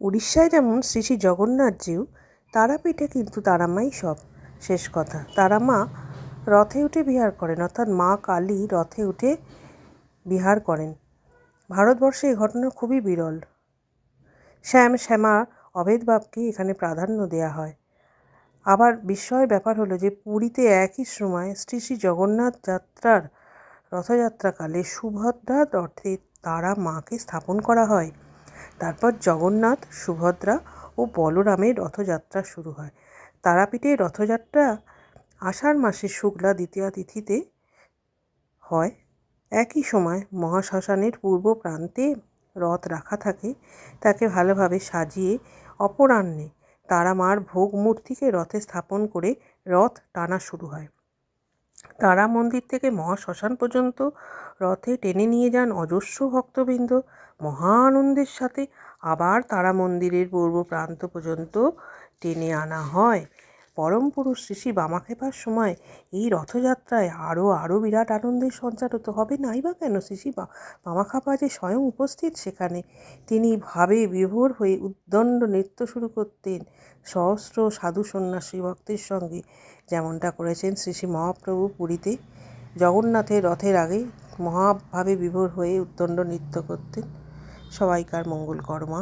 উড়িষ্যায় যেমন শ্রী শ্রী জগন্নাথজিউ তারাপীঠে কিন্তু তারামাই সব। শেষ কথা তারা মা রথে উঠে বিহার করেন, অর্থাৎ মা কালী রথে উঠে বিহার করেন। ভারতবর্ষে এই ঘটনা খুবই বিরল। শ্যাম, শ্যামা অভেদভাবকে এখানে প্রাধান্য দেওয়া হয়। আবার বিস্ময়ের ব্যাপার হলো যে পুরীতে একই সময় শ্রী শ্রী জগন্নাথ যাত্রার রথযাত্রাকালে সুভদ্রা রথে তারা মাকে স্থাপন করা হয়। জগন্নাথ, সুভদ্রা ও বলরামের রথযাত্রা শুরু হয়। তারাপীঠে রথযাত্রা আষাঢ় মাসের শুক্লা দ্বিতীয়া তিথিতে হয়। একই সময় মহাশ্মশানের পূর্ব প্রান্তে রথ রাখা থাকে। তাকে ভালোভাবে সাজিয়ে অপরাহ্নে তারা মার ভোগ মূর্তিকে রথে স্থাপন করে রথ টানা শুরু হয়। তারা মন্দির থেকে মহাশ্মশান পর্যন্ত রথে টেনে নিয়ে যান অজস্র ভক্তবৃন্দ। মহা আনন্দের সাথে আবার তারা মন্দিরের পূর্ব প্রান্ত পর্যন্ত টেনে আনা হয়। পরম পুরুষ শ্রী বামাক্ষেপার সময় এই রথযাত্রায় আরও আরও বিরাট আনন্দের হতো হবে নাই বা কেন? শ্রী বামাখ্যাপা যে স্বয়ং উপস্থিত সেখানে তিনি ভাবে বিভোর হয়ে উদ্দণ্ড নৃত্য শুরু করতেন সহস্র সাধু সন্ন্যাসী ভক্তের সঙ্গে। যেমনটা করেছেন শ্রী শ্রী মহাপ্রভু পুরীতে। জগন্নাথের রথের আগে মহাভাবে বিভোর হয়ে উদ্দণ্ড নৃত্য করতেন। সবাইকার মঙ্গল কর্মা।